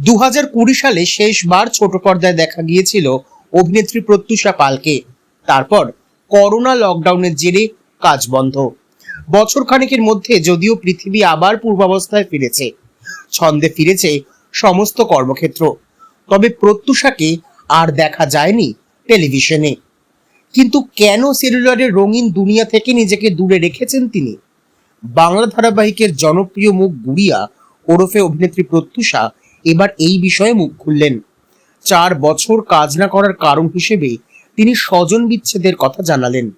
দু হাজার কুড়ি সালে শেষবার ছোট পর্দায় দেখা গিয়েছিল অভিনেত্রী প্রত্যুষা পালকে। তারপর করোনা লকডাউনের জেরে কাজ বন্ধ। বছর খানেকের মধ্যে যদিও পৃথিবী আবার পূর্বাবস্থায় ফিরেছে, ছন্দে ফিরেছে সমস্ত কর্মক্ষেত্র। তবে প্রত্যুষাকে আর দেখা যায়নি টেলিভিশনে। কিন্তু কেন সেলুলারের রঙিন দুনিয়া থেকে নিজেকে দূরে রেখেছেন তিনি? বাংলা ধারাবাহিকের জনপ্রিয় মুখ গুড়িয়া ওরফে অভিনেত্রী প্রত্যুষা এবার এই বিষয়ে মুখ খুললেন। চার বছর কাজ না করার কারণ হিসেবে তিনি স্বজন বিচ্ছেদের কথা জানালেন।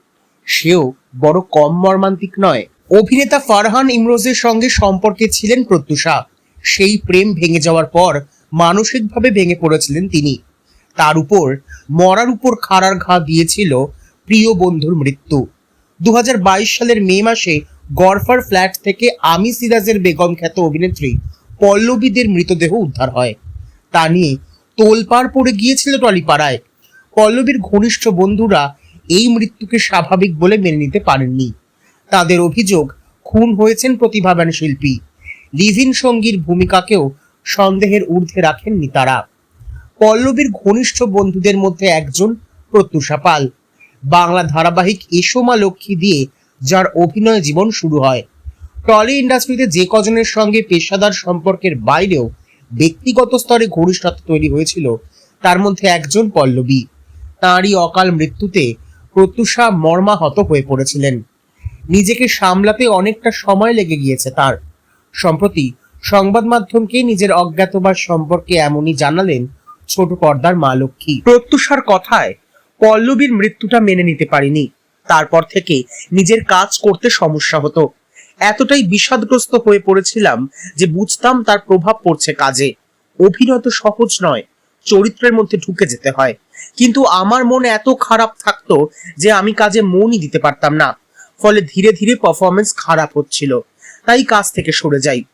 সেও বড় কম মর্মান্তিক নয়। অভিনেতা ফারহান ইমরোজের সঙ্গে সম্পর্কে ছিলেন প্রত্যুষা। সেই প্রেম ভেঙে যাওয়ার পর মানসিকভাবে ভেঙে পড়েছিলেন তিনি। তার উপর মরার উপর খাড়ার ঘা দিয়েছিল প্রিয় বন্ধুর মৃত্যু। দু হাজার বাইশ সালের মে মাসে গরফার ফ্ল্যাট থেকে আমি সিরাজের বেগম খ্যাত অভিনেত্রী পল্লবীদের মৃতদেহ উদ্ধার হয়। তা নিয়ে তোলপাড় পড়ে গিয়েছিল টলিপাড়ায়। পল্লবীর ঘনিষ্ঠ বন্ধুরা এই মৃত্যুকে স্বাভাবিক বলে মেনে নিতে পারেননি। তাদের অভিযোগ, খুন হয়েছেন প্রতিভাবান শিল্পী লিভিন সঙ্গীর ভূমিকাকেও সন্দেহের ঊর্ধ্বে রাখেননি তারা। পল্লবীর ঘনিষ্ঠ বন্ধুদের মধ্যে একজন প্রত্যুষা পাল। বাংলা ধারাবাহিক এসোমা লক্ষ্মী দিয়ে, যার অভিনয় জীবন শুরু হয়। টলি ইন্ডাস্ট্রিতে যে কজনের সঙ্গে পেশাদার সম্পর্কের বাইরেও ব্যক্তিগত স্তরে ঘনিষ্ঠতা তৈরি হয়েছিল, তার মধ্যে একজন পল্লবী। তাঁরই অকাল মৃত্যুতে প্রত্যুষা মর্মাহত হয়ে পড়েছিলেন। নিজেকে সামলাতে অনেকটা সময় লেগে গিয়েছে তার। সম্প্রতি সংবাদ মাধ্যমকে নিজের অজ্ঞাতবাস সম্পর্কে এমনই জানালেন ছোট পর্দার মা লক্ষ্মী। প্রত্যুষার কথায় পল্লবীর মৃত্যুটা মেনে নিতে পারিনি। তারপর থেকে নিজের কাজ করতে সমস্যা হতো। এতটাই বিষাদগ্রস্ত হয়ে পড়েছিলাম যে বুঝতাম তার প্রভাব পড়ছে কাজে। অভিনয় তো সহজ নয়, চরিত্রের মধ্যে ঢুকে যেতে হয়। কিন্তু আমার মন এত খারাপ থাকতো যে আমি কাজে মনই দিতে পারতাম না। ফলে ধীরে ধীরে পারফরমেন্স খারাপ হচ্ছিল। তাই কাজ থেকে সরে যাই।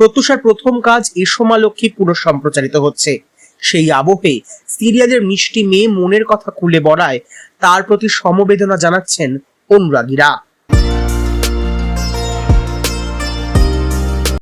প্রত্যুষার প্রথম কাজ এসমা লক্ষ্মী পুনঃসম্প্রচারিত হচ্ছে। সেই আবহে সিরিয়ালের মিষ্টি মেয়ে মনের কথা খুলে বলায় তার প্রতি সমবেদনা জানাচ্ছেন অনুরাগীরা।